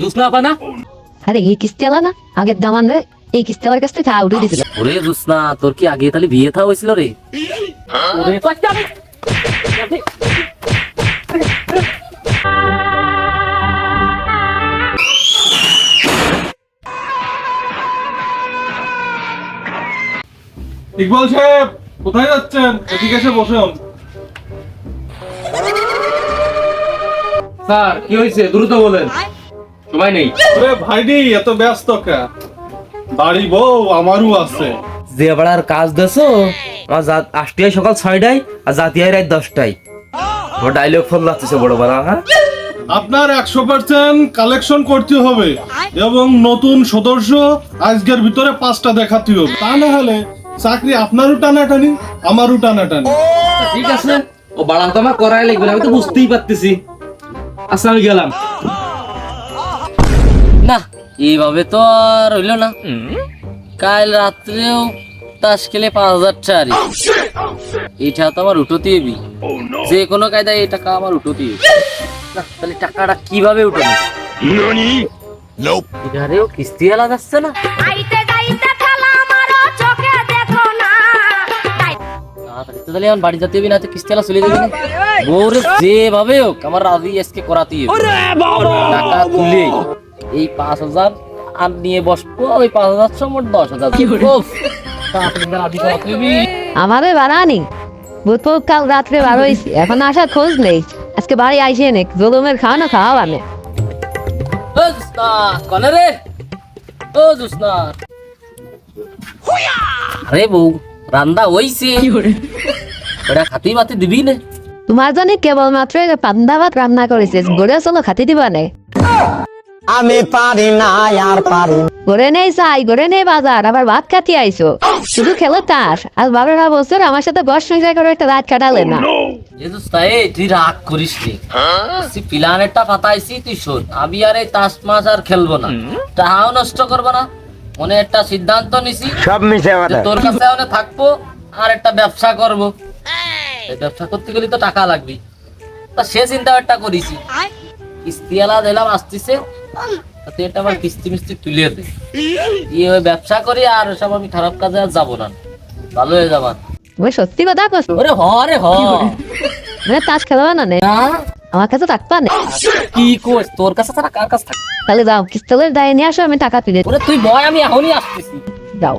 জুসনা আপা না আরে এই কিস্তি আলা না? আগের দামান রে এই কিস্তি আলার কাছ থেকে উঠে দিছিল। ওরে জুসনা তোর কি আগে তাহলে বিয়ে থা হয়েছিল রে? ওরে রে। ইকবাল সাহেব কোথায় যাচ্ছেন? এদিকে এসে বসুন। স্যার কি হয়েছে? দ্রুত বলেন। সময় নেই। আরে ভাইডি এত ব্যস্ত কে? বাড়ি বউ আমারও আছে। যে বেড়ার কাজ দেছো আমার জাত সকাল ছয়টায় আর জাতিয়ায় রাত দশটায়। আমার ডায়লগ ফোন লাগতেছে বড় বড় হ্যাঁ? আপনার একশো পার্সেন্ট কালেকশন করতে হবে এবং নতুন সদস্য আজকের ভিতরে পাঁচটা দেখাতে হবে। তা না হলে চাকরি আপনারও টানাটানি আমারও টানাটানি। ঠিক আছে ও বাড়া তো আমার করাই লাগবে না, আমি তো বুঝতেই পারতেছি। আচ্ছা আমি গেলাম। এইভাবে তো আর হইল না। কাল রাত্রেও তাস খেলে পাঁচ হাজার চারি এটা তো আমার উঠোতে হবি। যে কোনো কায়দায় এই টাকা আমার উঠোতে না তাহলে টাকাটা কীভাবে উঠবে? এখানেও কিস্তি আলা যাচ্ছে না? আইতে যাইতে ঠেলা মারো চোখে দেখো না। তাই তাড়াতাড়ি তো তাহলে আমার বাড়ি যেতে হবে না তো কিস্তি আলা চলে যাবে। না বউরে যেভাবে হোক আমার রাজি আজকে করাতেই টাকা তুলে। এই পাঁচ হাজার আর নিয়ে বসবো ওই পাঁচ হাজার সময় দশ হাজার। আমার বুধপুর কাল রাত্রে বার হয়েছি এখন আসার খোঁজ নেই। আজকে বাড়ি আইসে নে জলুমের খাওয়ানো খাওয়াও আমি। রে? ও জুসনা। আরে বউ রান্দা হইছে। ওটা খাতি মাতি দিবি না। তোমার জন্য কেবল মাত্র পান্দা ভাত রান্না করেছে। গড়ে চলো খাতি দিবা নে। আমি পারি না আর পারি না। গড়ে নেই চাই গড়ে নেই বাজার আবার ভাত খাতি আইসো শুধু খেলো তার আর বারোটা বছর আমার সাথে বস সংসার করে একটা রাত কাটালে না। এ জুসনা এ তুই রাগ করিস নি। তুই পাতাইছি তুই শোন। আমি আর এই তাস মাছ আর খেলব না। টাকাও নষ্ট করব না। মনে একটা সিদ্ধান্ত নিছি সব মিশে তোর কাছে আমি থাকব আর একটা ব্যবসা করব। এই ব্যবসা করতে গেলে তো টাকা লাগবে তা সে চিন্তা একটা করেছি কিস্তি আলা দিলাম আসতেছে তুই এটা আমার কিস্তি মিস্তি তুলে দে। ওই ব্যবসা করি আর সব আমি খারাপ কাজে আর যাব না। ভালো হয়ে যাবা। তুমি সত্যি কথা কস। ওরে হ রে হ। মানে তাস খেলবা না নে? আমার কাছে থাকবা না? কি কোস তোর কাছে ছাড়া কার কাছে থাক তাহলে যাও কিস্তলের দায় নিয়ে আসো আমি টাকা তুলে ওরে তুই বয় আমি এখনই আসতেছি। যাও।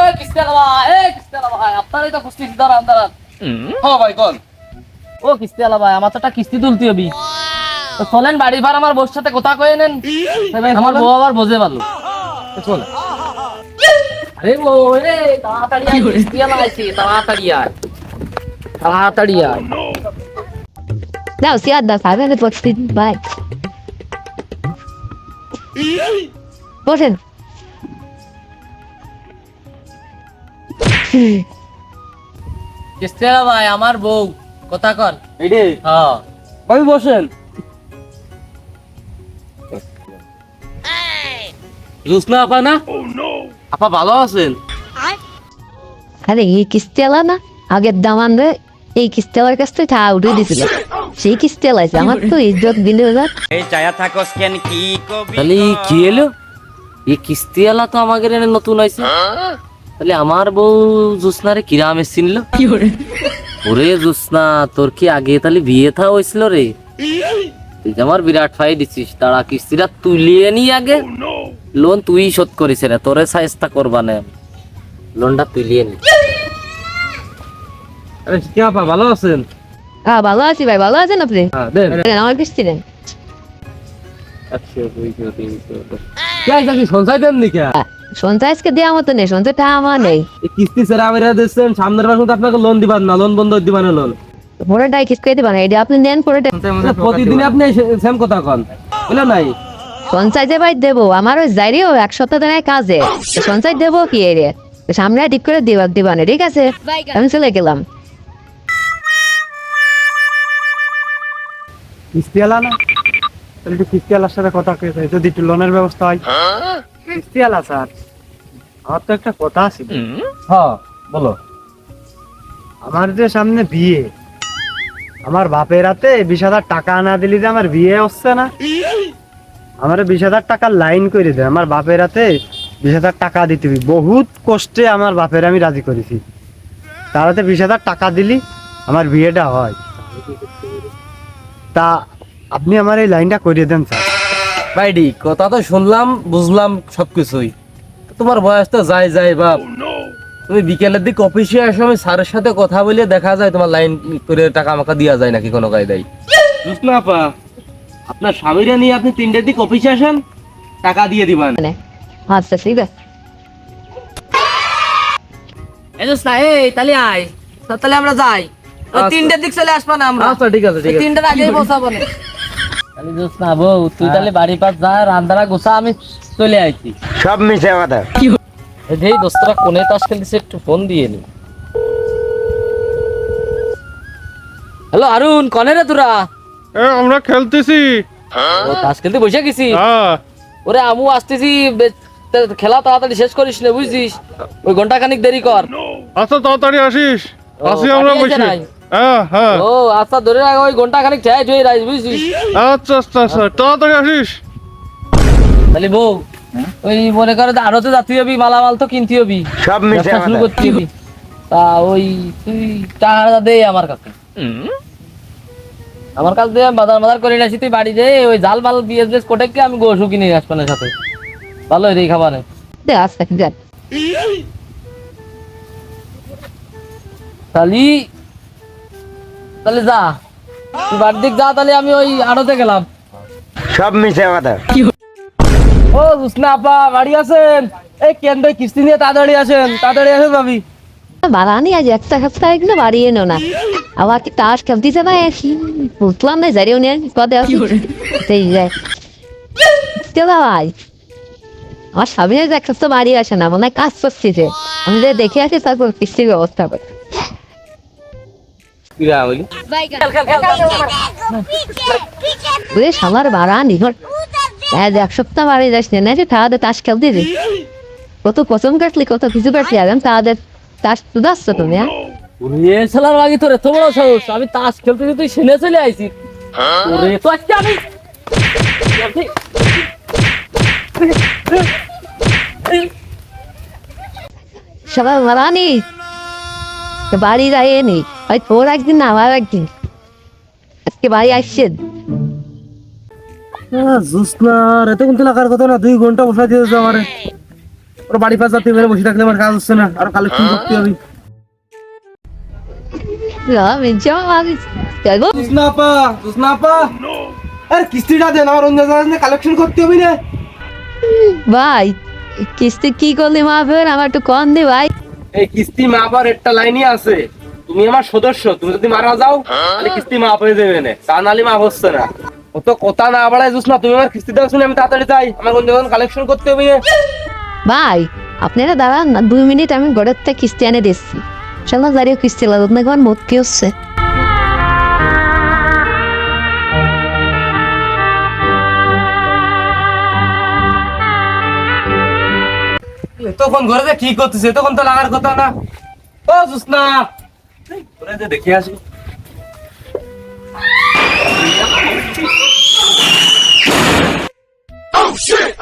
এই কিস্তি আলা ভাই এই কিস্তি আলা ভাই আপনারই তো কুস্তি দাঁড়ান দাঁড়ান। হ্যাঁ ভাই কল ও কিস্তি আলা ভাই আমার তো একটা কিস্তি তুলতে হবে। চলেন বাড়ি ভাড়া আমার বউর সাথে কথা কয়ে নেন। আমার বউ আবার বোঝে ভালো। চল আরে বউ রে তাড়াতাড়ি আয় তাড়াতাড়ি আয়। তাড়াতাড়ি আয়। যাও সিয়াদ খাবে না পড়ছি বাই। বসেন। ভাই আমার বউ কথা কন এইডে হ্যাঁ। বসেন। জুসনা আপা না? আপা ভালো আছেন? আরে এই কিস্তি আলা না? আগের দামান রে এই কিস্তি আলার কাছ থেকে তা উঠে দিছিল। সেই কিস্তি আলাইছে আমার তো ইজ্জত দিলে ওরা এই চায়া থাকস কেন? কি কবি তাহলে কি এলো? এই কিস্তি আলা তো আমাদের এনে নতুন হয়েছে তাহলে আমার বউ জুসনারে কিরাম এসছিল? ওরে? জুসনা তোর কি আগে তাহলে বিয়ে থা হয়েছিল রে? তুই আমার বিরাট ফাই দিছিস তারা কিস্তিটা তুলিয়ে নি আগে? লোন তুই শোধ করিস রে তোরে সাইজটা করবা না। লোনটা তুলিয়ে নি। আরে কি আপা ভালো আছেন? হ্যাঁ ভালো আছি ভাই ভালো আছেন আপনি? হ্যাঁ দেন। আমার কিস্তি দেন। আমার কিস্তি দিচ্ছেন সামনের মাসে আপনাকে লোন দিবান না লোন বন্ধ দিবান লোন এটা আপনি নেন প্রতিদিন আপনি সেম কথা কন বুঝলে নাই? সঞ্চয় ভাই দেবো আমার ওই যাইরিও এক সপ্তাহ দিনের কাজে। সঞ্চয় দেবো কি এর? সামনে ঠিক করে দিবা দিবানে ঠিক আছে? আমি চলে গেলাম। কিস্তি আলা না? তাহলে একটু কিস্তি আলার সাথে কথা যদি একটু লোনের ব্যবস্থা হয়। কিস্তি আলা স্যার আমার তো একটা কথা আছে। হ্যাঁ বলো। আমার যে সামনে বিয়ে আমার বাপের হাতে বিশ হাজার টাকা না দিলি যে আমার বিয়ে হচ্ছে না। আমার বিশ হাজার টাকার লাইন করে দে। আমার বাপের হাতে বিশ হাজার টাকা দিতে হবে। বহুত কষ্টে আমার বাপের আমি রাজি করেছি। তার হাতে বিশ হাজার টাকা দিলি আমার বিয়েটা হয়। তা আপনি আমার এই লাইনটা করিয়ে দেন স্যার ভাইডি কথা তো শুনলাম বুঝলাম সবকিছুই। তোমার বয়স তো যায় যায় বাপ। তুমি বিকেলের দিক অফিসে আসো আমি স্যারের সাথে কথা বলে দেখা যায় তোমার লাইন করে টাকা আমাকে দেওয়া যায় নাকি কোনো কায়দায়। বুঝনা আপা আপনার স্বামীরা নিয়ে আপনি তিনটের দিক অফিসে আসেন টাকা দিয়ে দিবেন। মানে আচ্ছা ঠিক আছে? এই এই তাহলে আয়। তাহলে আমরা যাই। ওই আচ্ছা। দিক চলে আসবা না আমরা। আচ্ছা ঠিক আছে ঠিক আছে। তিনটার আগেই পৌঁছাবো না। তাহলে জোসনা বউ তুই তাহলে বাড়ি পাশ যা রান্দারা গোসা আমি চলে আইছি। সব মিশে কথা। এই দোস্তরা কোনে তাস খেলতেছে একটু ফোন দিয়ে নি। হ্যালো অরুণ কনে রে তোরা? এ, আমরা খেলতেছি। ও তাস খেলতে বসে গেছি। হ্যাঁ। ওরে আমু আসতেছি খেলা তাড়াতাড়ি শেষ করিস না বুঝছিস? ওই ঘণ্টা খানিক দেরি কর। আচ্ছা তাড়াতাড়ি আসিস। আসি আমরা বসে? হ্যাঁ হ্যাঁ। ও আচ্ছা ধরে রাখ ওই ঘণ্টা খানিক ঠেয়ে ঠেয়ে রাখ বুঝছিস? আচ্ছা আচ্ছা আচ্ছা তাড়াতাড়ি আসিস। তাহলে বউ ওই মনে করে যে আরও তো যাতে হবি মালামাল তো কিনতে হবি। সব মিশে শুরু করতে হবি। তা ওই তুই টাকাটা দে আমার কাছে। আমার কাছে দিয়ে বাজার বাজার করে আসি তুই বাড়ি দে ওই জাল মাল বিএস বিএস কোটে কি আমি গোসু কিনে আসবানের সাথে। ভালো রে খাবারে। দে ঠিক আছে তাহলে তাহলে যা। তুই বাড়ির দিক যা তাহলে আমি ওই আড়তে গেলাম। সব মিশে কথা ও জুসনা আপা বাড়ি আছেন? এই কেন্দ্র কিস্তি নিয়ে তাড়াতাড়ি আসেন তাড়াতাড়ি আসেন ভাবি। বাড়ানি আজ একটা সপ্তাহ এগুলো বাড়িয়ে নো না। আবার কি তাস খেলতে যাবে বুঝলাম না জারিও নিয়ে কদে আছে সেই যায় ভাই আমার স্বামী আজ এক সপ্তাহ বাড়ি আসে না মনে হয় কাজ করছি যে। আমি যে দেখে আসি তারপর কিস্তির ব্যবস্থা করে। বুঝে সামার বাড়ানি ঘর আজ এক সপ্তাহ বাড়ি যাস না যে তাদের তাস খেলতে যে কত পছন্দ কাটলি কত কিছু কাটলি আগাম তাদের তাস তো যাচ্ছ তুমি হ্যাঁ? ওরে শালার বাকি তোর বড় সাহস আমি তাস খেলতে খেলতে তুই সেনে চলে আইছি। ওরে তো আজকে আমি সবাই মারানি বাড়ি যায়নি হয় তোর একদিন না আমার একদিন। আজকে বাড়ি আসছেন। জুসনার এত কোন লাগার কথা না দুই ঘণ্টা বসা দিয়েছে আমারে। ওর বাড়ি পাশ যাতে বসে থাকলে আমার কাজ হচ্ছে না আর কালেকশন করতে হবে আমি যাব জুসনা আপা জুসনা আপা আর কিস্তিটা দেন আমার অন্য জায়গায় কালেকশন করতে হবে না। ভাই কিস্তি কি করলি মা ফের? আমার একটু কম দে ভাই। এই কিস্তি মাপ আর একটা লাইনই আছে। তুমি আমার সদস্য তুমি যদি মারা যাও তাহলে কিস্তি মাপ হয়ে যাবে না। তা নালে মাপ হচ্ছে না। অত কথা না বাড়ায় জুস না তুমি আমার কিস্তি দাও শুনে আমি তাড়াতাড়ি যাই। আমার কোন কালেকশন করতে হবে। না ভাই আপনারা দাঁড়ান না দুই মিনিট আমি থেকে কিস্তি এনে দিচ্ছি। চলো দাঁড়িয়ে কিস্তি লাগত না আমার মত কি হচ্ছে। তখন ঘরে কি করতেছে তখন তো লাগার কথা না। ও জুসনা ঘরে যে দেখে আসি। Oh shit!